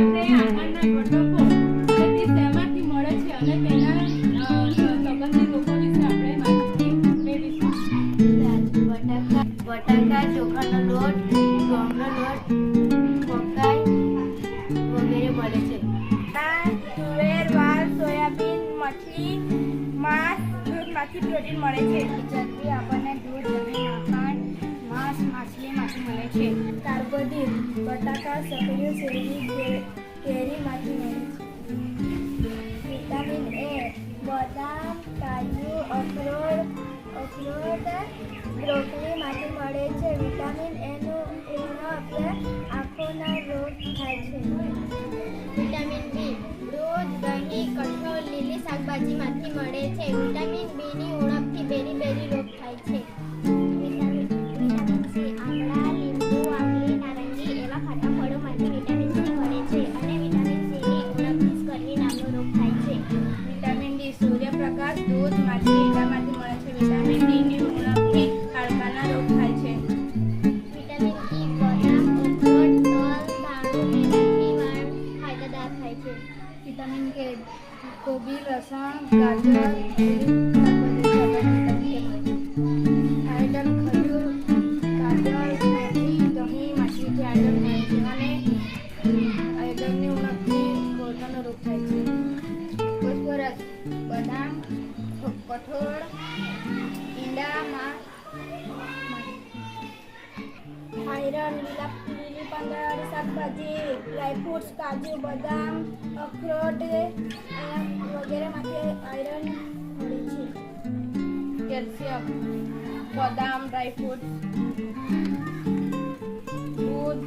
આપણે આહારના ઘટકો અને શેમાંથી મળે છે અને તેના સંબંધિત લોકો વિશે આપણે માહિતી મેળવીશું બટાકા બટાકા ચોખાનો લોટ ઘઉંનો લોટ મકાઈ વગેરે મળે છે. તુવેર વાલ સોયાબીન મછલી માંસ દૂધમાંથી પ્રોટીન મળે છે. ચરબી આપણને કાર્બોદિત બટાકા, સક્રિય, શેરડી કેરીમાંથી મળે. છે વિટામિન એ, બદામ, કાજુ, અખરોટ અખરોટ બ્રોકલીમાંથી મળે છે. વિટામિન એનું આપણે આંખોના રોગ થાય છે. વિટામિન બી દૂધ દહીં, કઠોળ, લીલી શાકભાજીમાંથી મળે છે. વિટામિન વિટામિન કે કોબી, લસણ, ગાજર આયરન ખજૂર, ગાજર, મેથી, દહીં માછલીથી આયરન મળે છે અને આયરનની ઉણપથી ઈંડામાં આયરન લીલા લીલી પાંદડાવાળી શાકભાજી ડ્રાયફ્રૂટ્સ કાજુ બદામ અખરોટ વગેરેમાંથી આયરન મળે છે. કેલ્શિયમ બદામ ડ્રાયફ્રૂટ્સ દૂધ